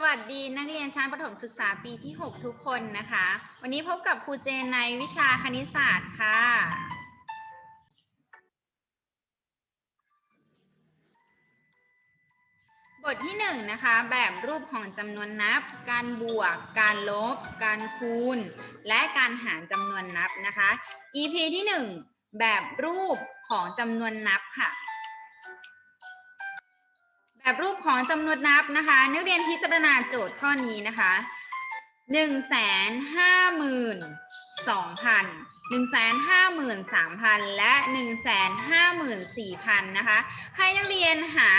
สวัสดีนักเรียนชั้นประถมศึกษาปีที่ 6 ทุกคนนะคะ วันนี้พบกับครูเจนในวิชาคณิตศาสตร์ค่ะ บทที่ 1 นะคะ แบบรูปของจำนวนนับ การบวก การลบ การคูณ และการหารจำนวนนับนะคะ EP ที่ 1 แบบรูปของจำนวนนับค่ะ แบบรูปของจำนวนนับนะคะ นักเรียนพิจารณาโจทย์ข้อนี้นะคะหนึ่งแสนห้าหมื่นสองพันหนึ่งแสนห้าหมื่นสามพันและหนึ่งแสนห้าหมื่นสี่พันนะคะ ให้นักเรียนหา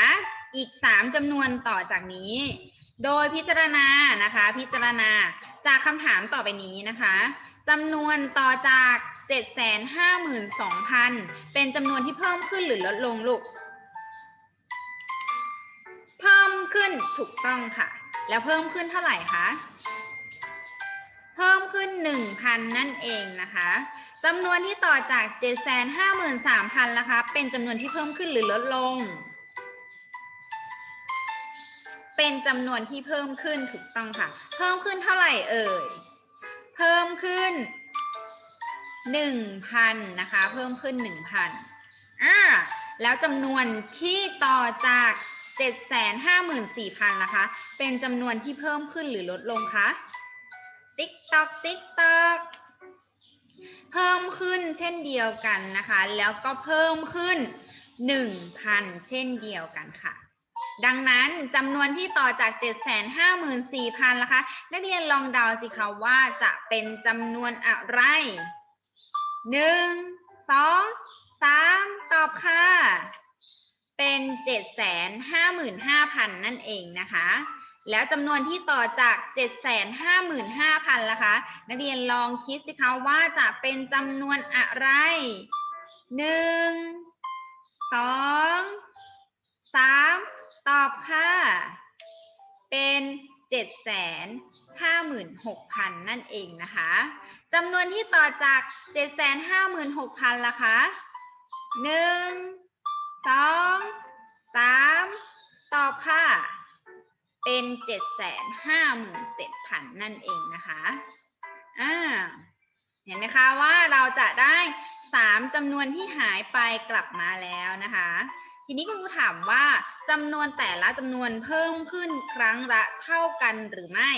อีกสามจำนวนต่อจากนี้ โดยพิจารณานะคะ พิจารณาจากคำถามต่อไปนี้นะคะจำนวนต่อจาก 752,000 เป็นจำนวนที่เพิ่มขึ้นหรือลดลงลูก ขึ้นถูกต้องค่ะ แล้วเพิ่มขึ้นเท่าไหร่คะ เพิ่มขึ้น 1,000 นั่นเองนะคะจำนวนที่ต่อจาก 753,000นะคะ เป็นจำนวนที่เพิ่มขึ้นหรือลดลง เป็นจำนวนที่เพิ่มขึ้นถูกต้องค่ะ เพิ่มขึ้นเท่าไหร่เอ่ย เพิ่มขึ้น 1,000นะคะ เพิ่มขึ้น 1,000อ่าแล้วจำนวนที่ต่อจาก 754,000นะคะ เป็นจำนวนที่เพิ่มขึ้นหรือลดลงคะติ๊กตอกติ๊กตอกเพิ่มขึ้นเช่นเดียวกันนะคะ แล้วก็เพิ่มขึ้น 1,000 เช่นเดียวกันค่ะ ดังนั้นจำนวนที่ต่อจาก 754,000นะคะ นักเรียนลองเดาสิคะว่าจะเป็นจำนวนอะไร 1 2 3 ตอบค่ะ เป็น755,000 นั่นเองนะคะ แล้วจำนวนที่ต่อจาก 755,000ล่ะคะ นักเรียนลองคิดสิคะว่าจะเป็นจำนวนอะไร 1 2 3 ตอบค่ะ เป็น756,000 นั่นเองนะคะจำนวนที่ต่อจาก 756,000ล่ะคะ 1 สองสามตอบค่ะ เป็นเจ็ดแสนห้าหมื่นเจ็ดพันนั่นเองนะคะอ่าเห็นไหมคะว่าเราจะได้สามจำนวนที่หายไปกลับมาแล้วนะคะ ทีนี้คุณครูถามว่าจำนวนแต่ละจำนวนเพิ่มขึ้นครั้งละเท่ากันหรือไม่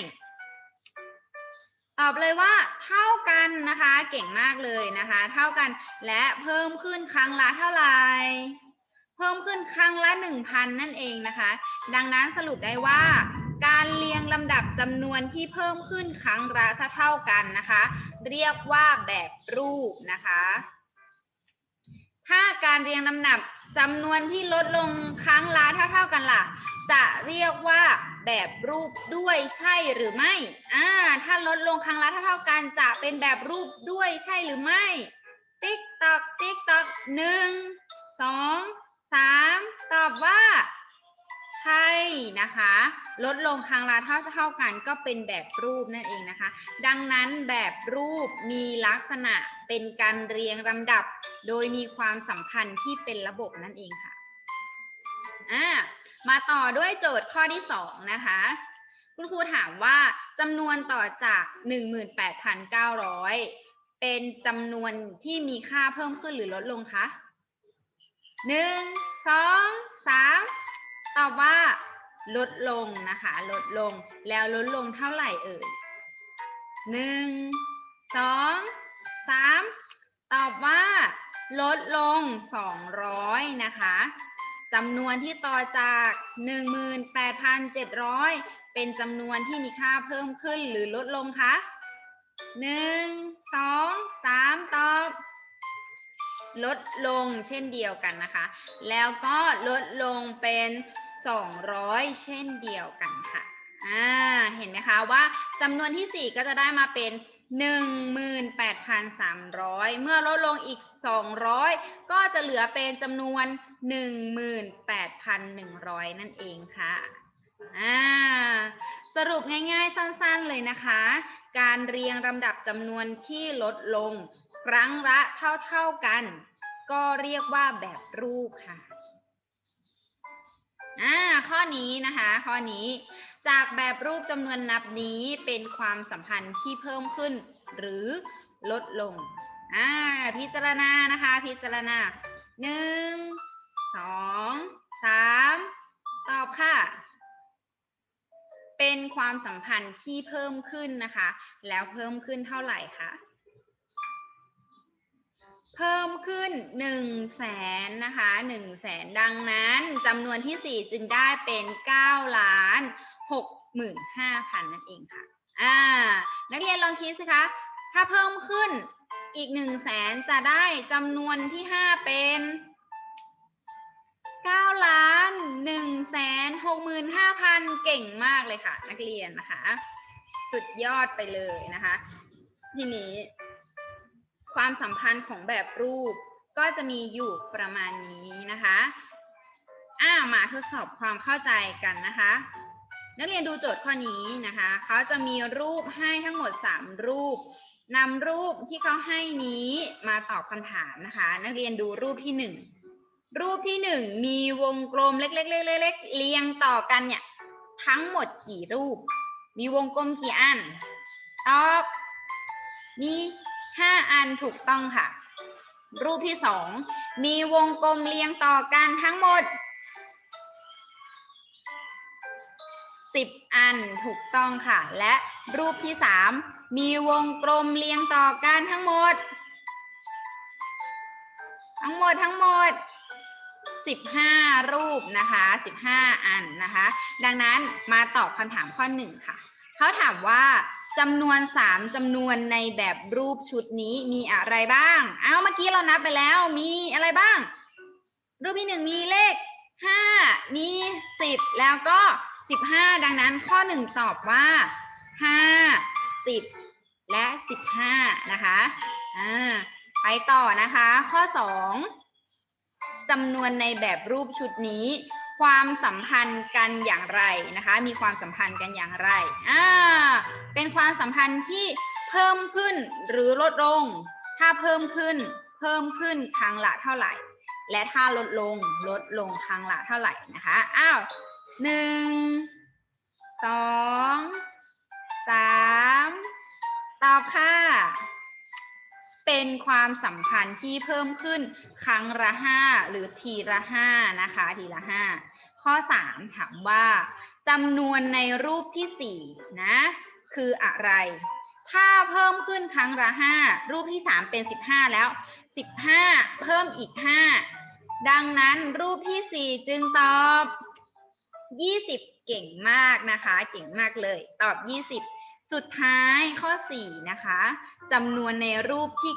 ตอบเลยว่าเท่ากันนะคะ เก่งมากเลยนะคะ เท่ากันและเพิ่มขึ้นครั้งละเท่าไหร่ พิ่มขึ้นครั้งละ 1,000 นั่นเองนะคะ ดังนั้นสรุปได้ว่า การเรียงลำดับจำนวนที่เพิ่มขึ้นครั้งละเท่ากันนะคะ เรียกว่าแบบรูปนะคะ ถ้าการเรียงลำดับจำนวนที่ลดลงครั้งละเท่าๆกันล่ะ จะเรียกว่าแบบรูปด้วยใช่หรือไม่อ่าถ้าลดลงครั้งละเท่าๆกันจะเป็นแบบรูปด้วยใช่หรือไม่ ติ๊กตอกติ๊กตอกหนึ่งสอง สามตอบว่า ใช่นะคะ ลดลงครั้งละเท่าเท่ากันก็เป็นแบบรูปนั่นเองนะคะ ดังนั้นแบบรูปมีลักษณะเป็นการเรียงลำดับ โดยมีความสัมพันธ์ที่เป็นระบบนั่นเองค่ะอ่ามาต่อด้วยโจทย์ข้อที่สองนะคะคุณครูถามว่าจำนวนต่อจาก 18,900 เป็นจำนวนที่มีค่าเพิ่มขึ้นหรือลดลงคะ หนึ่งสองสามตอบว่า ลดลงนะคะ ลดลงแล้วลดลงเท่าไหร่เอ่ยหนึ่งสองสามตอบว่า ลดลงสองร้อยนะคะจำนวนที่ต่อจากหนึ่งหมื่นแปดพันเจ็ดร้อยเป็นจำนวนที่มีค่าเพิ่มขึ้นหรือลดลงคะหนึ่งสองสามตอบ ลดลงเช่นเดียวกันนะคะ แล้วก็ลดลงเป็น 200 เช่นเดียวกันค่ะอ่าเห็นไหมคะว่าจำนวนที่ 4 ก็จะได้มาเป็น18,300 เมื่อลดลงอีก 200 ก็จะเหลือเป็นจำนวน 18,100 นั่นเองค่ะอ่าสรุปง่ายๆสั้นๆเลยนะคะ การเรียงลำดับจำนวนที่ลดลง ครั้งละเท่าๆกัน ก็เรียกว่าแบบรูปค่ะอ่าข้อนี้นะคะ ข้อนี้จากแบบรูปจำนวนนับนี้เป็นความสัมพันธ์ที่เพิ่มขึ้น หรือลดลงอ่าพิจารณานะคะ พิจารณาหนึ่งสองสามตอบค่ะ เป็นความสัมพันธ์ที่เพิ่มขึ้นนะคะ แล้วเพิ่มขึ้นเท่าไหร่คะ พิ่มขึ้น1นึ่งแสนนะคะ1นึ่งแสนดังนั้นจำนวนที่ 4 จึงได้เป็น9ล้าน6หมื่นห้าพันนั่นเองค่ะอ่านักเรียนลองคิดสิคะ ถ้าเพิ่มขึ้นอีก1นึ่งแสนจะได้จำนวนที่ 5 เป็น9ล้าน1แสน6หมื่นห้าพันเก่งมากเลยค่ะ นักเรียนนะคะ สุดยอดไปเลยนะคะ ทีนี้ ความสัมพันธ์ของแบบรูปก็จะมีอยู่ประมาณนี้นะคะอ่ามาทดสอบความเข้าใจกันนะคะ นักเรียนดูโจทย์ข้อนี้นะคะเขาจะมีรูปให้ทั้งหมด 3 รูปนำรูปที่เขาให้นี้มาตอบคำถามนะคะ นักเรียนดูรูปที่ 1 รูปที่ 1 มีวงกลมเล็กๆๆๆๆเรียงต่อกันเนี่ยทั้งหมดกี่รูป มีวงกลมกี่อันตอบมี ห้าอันถูกต้องค่ะ รูปที่สองมีวงกลมเรียงต่อกันทั้งหมดสิบอันถูกต้องค่ะ และรูปที่สามมีวงกลมเรียงต่อกันทั้งหมด ทั้งหมดทั้งหมด15 รูปนะคะ 15 อันนะคะ ดังนั้นมาตอบคำถามข้อ 1 ค่ะ เขาถามว่า จำนวน 3จำนวนในแบบรูปชุดนี้มีอะไรบ้าง เอาเมื่อกี้เรานับไปแล้วมีอะไรบ้าง รูปที่ 1 มีเลข 5 มี 10 แล้วก็ 15 ดังนั้นข้อ 1 ตอบว่า 5 10 และ 15 นะคะอ่าไปต่อนะคะ ข้อ 2จำนวนในแบบรูปชุดนี้ ความสัมพันธ์กันอย่างไรนะคะ มีความสัมพันธ์กันอย่างไรอ่าเป็นความสัมพันธ์ที่เพิ่มขึ้นหรือลดลง ถ้าเพิ่มขึ้น เพิ่มขึ้นครั้งละเท่าไหร่ และถ้าลดลง ลดลงครั้งละเท่าไหร่นะคะ อ้าวหนึ่งสองสามตอบค่ะ เป็นความสัมพันธ์ที่เพิ่มขึ้นครั้งละห้าหรือทีละห้านะคะ ทีละห้า ข้อ 3 ถามว่าจำนวนในรูปที่ 4 นะ คืออะไร ถ้าเพิ่มขึ้นครั้งละ 5 รูปที่ 3 เป็น 15 แล้ว 15 เพิ่มอีก 5 ดังนั้นรูปที่ 4 จึงตอบ 20 เก่งมากนะคะ เก่งมากเลย ตอบ 20 สุดท้ายข้อ 4 นะคะจำนวนในรูปที่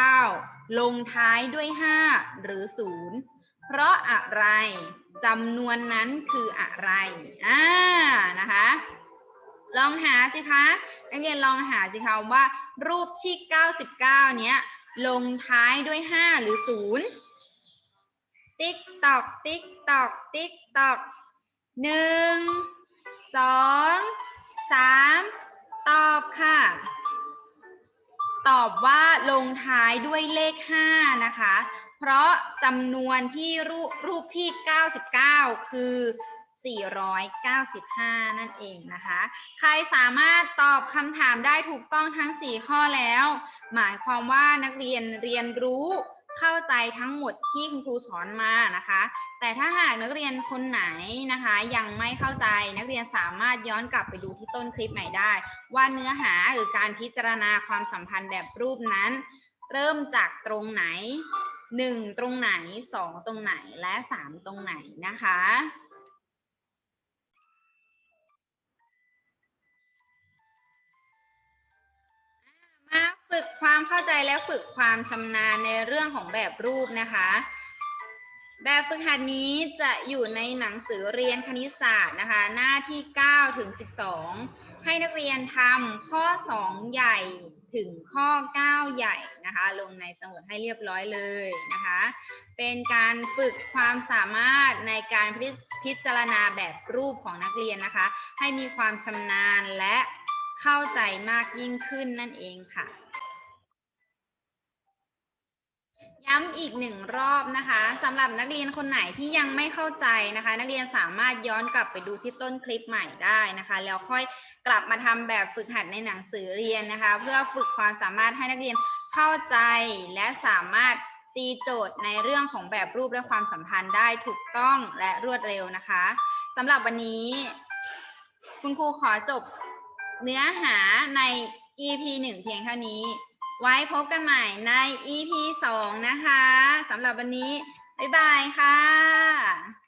99 ลงท้ายด้วย 5 หรือ 0 เพราะอะไรจำนวนนั้นคืออะไรอ่านะคะ ลองหาสิคะนักเรียนลองหาสิคะว่า รูปที่ 99 เนี้ยลงท้ายด้วย 5 หรือ 0 ติ๊กตอก ติ๊กตอก ติ๊กตอกหนึ่งสองสามตอบค่ะ ตอบว่าลงท้ายด้วยเลข 5 นะคะ เพราะจำนวนที่รูปรูปที่ 99 คือ 495 นั่นเองนะคะ ใครสามารถตอบคำถามได้ถูกต้องทั้ง 4 ข้อแล้ว หมายความว่านักเรียนเรียนรู้เข้าใจทั้งหมดที่คุณครูสอนมานะคะ แต่ถ้าหากนักเรียนคนไหนนะคะ ยังไม่เข้าใจนักเรียนสามารถย้อนกลับไปดูที่ต้นคลิปใหม่ได้ ว่าเนื้อหาหรือการพิจารณาความสัมพันธ์แบบรูปนั้น เริ่มจากตรงไหน หนึ่งตรงไหนสองตรงไหนและสามตรงไหนนะคะ มาฝึกความเข้าใจและฝึกความชำนาญในเรื่องของแบบรูปนะคะ แบบฝึกหัดนี้จะอยู่ในหนังสือเรียนคณิตศาสตร์นะคะ หน้าที่ 9 ถึง 12 ให้นักเรียนทำข้อ 2 ใหญ่ถึงข้อ 9 ใหญ่นะคะ ลงในสมุดให้เรียบร้อยเลยนะคะ เป็นการฝึกความสามารถในการพิพจารณาแบบรูปของนักเรียนนะคะ ให้มีความชำนาญและเข้าใจมากยิ่งขึ้นนั่นเองค่ะ ย้ำอีกหนึ่งรอบนะคะสำหรับนักเรียนคนไหนที่ยังไม่เข้าใจนะคะ นักเรียนสามารถย้อนกลับไปดูที่ต้นคลิปใหม่ได้นะคะ แล้วค่อยกลับมาทำแบบฝึกหัดในหนังสือเรียนนะคะ เพื่อฝึกความสามารถให้นักเรียนเข้าใจและสามารถตีโจทย์ในเรื่องของแบบรูปและความสัมพันธ์ได้ถูกต้องและรวดเร็วนะคะสำหรับวันนี้ คุณครูขอจบเนื้อหาใน EP 1 เพียงเท่านี้ ไว้พบกันใหม่ใน EP 2 นะคะสำหรับวันนี้ บ๊ายบายค่ะ